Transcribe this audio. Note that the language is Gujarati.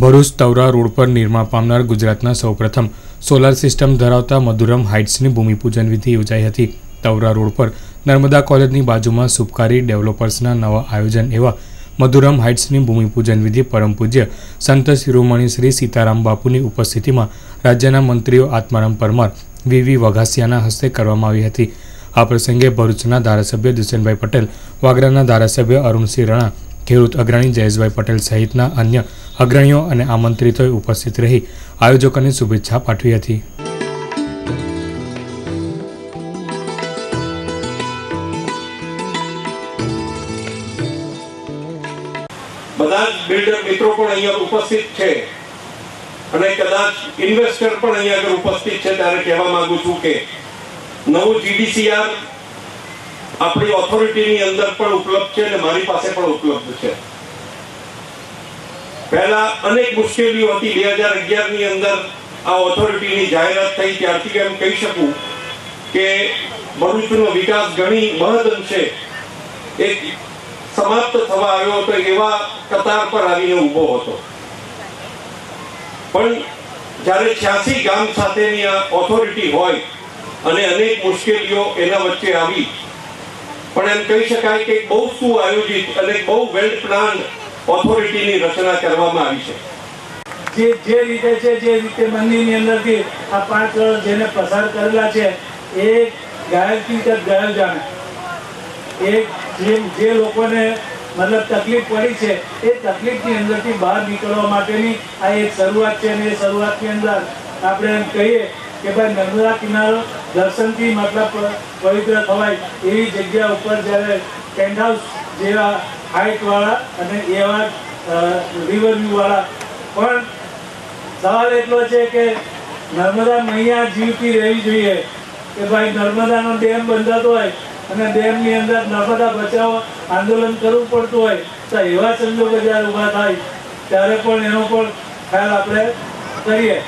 ભરૂચ તવરા રોડ પર નિર્માણ પામનાર ગુજરાતના સૌપ્રથમ સોલાર સિસ્ટમ ધરાવતા મધુરમ હાઇટ્સની ભૂમિપૂજન વિધિ યોજાઈ હતી. તવરા રોડ પર નર્મદા કોલેજની બાજુમાં સુપકારી ડેવલપર્સના નવા આયોજન એવા મધુરમ હાઇટ્સની ભૂમિપૂજન વિધિ પરમ પૂજ્ય સંત શિરોમણી શ્રી સીતારામ બાપુની ઉપસ્થિતિમાં રાજ્યના મંત્રીઓ આત્મારામ પરમાર, વીવી વઘાસિયાના હસ્તે કરવામાં આવી હતી. આ પ્રસંગે ભરૂચના ધારાસભ્ય દુષ્યંતભાઈ પટેલ, વાગરાના ધારાસભ્ય અરુણસિંહ રણા, ખેડૂત અગ્રણી જયેશભાઈ પટેલ સહિતના અન્ય અગ્રણીઓ અને આમંત્રિતોએ ઉપસ્થિત રહી આયોજકોને શુભેચ્છા પાઠવી હતી. બધા બિલ્ડર મિત્રો પણ અહીંયા ઉપસ્થિત છે. અને કદાચ ઇન્વેસ્ટર પણ અહીંયા આગળ ઉપસ્થિત છે ત્યારે કહેવા માંગુ છું કે નવું જીડીસીઆર ઓથોરિટીની અંદર પણ ઉપલબ્ધ છે અને મારી પાસે પણ ઉપલબ્ધ છે. પહેલા અનેક મુશ્કેલીઓ હતી. બે હજાર અગિયારની અંદર આ ઓથોરિટીની જાહેરાત થઈ. ત્યારથી એમ કહી શકું કે ભરૂચનો વિકાસ ઘણી મહદ અંશે એક સમાપ્ત થવા આવ્યો હતો, એવા કતાર પર આવીને ઊભો હતો. પણ જ્યારે છ્યાસી ગામ સાથેની આ ઓથોરિટી હોય અને અનેક મુશ્કેલીઓ એના વચ્ચે આવી, પણ એમ કહી શકાય કે બહુ સુઆયોજિત અને બહુ વેલ પ્લાન ઓથોરિટીની રચના કરવામાં આવી છે. જે જે રીતે છે, જે રીતે મંદિરની અંદરથી આ પાંચ વર્ષ જેને પસાર કરેલા છે, એ ગાયકથી કે ગયલ જાણે. એ જે લોકોને મતલબ તકલીફ પડી છે, એ તકલીફની અંદરથી બહાર નીકળવા માટેની આ એક શરૂઆત છે અને એ શરૂઆતની અંદર આપણે એમ કહીએ કે ભાઈ નર્મદા કિનારો દર્શનથી મતલબ પવિત્ર થવાય એવી જગ્યા ઉપર જ્યારે ટેન્ટ હાઉસ જેવા હાઇટવાળા અને એવા રિવર વાળા. પણ સવાલ એટલો છે કે નર્મદા મૈયા જીવતી રહેવી જોઈએ. કે ભાઈ નર્મદાનો ડેમ બંધાતો હોય અને ડેમની અંદર નર્મદા બચાવો, આંદોલન કરવું પડતું હોય, તો એવા સંજોગો જ્યારે ઊભા થાય, ત્યારે પણ એનો પણ ખ્યાલ આપણે કરીએ.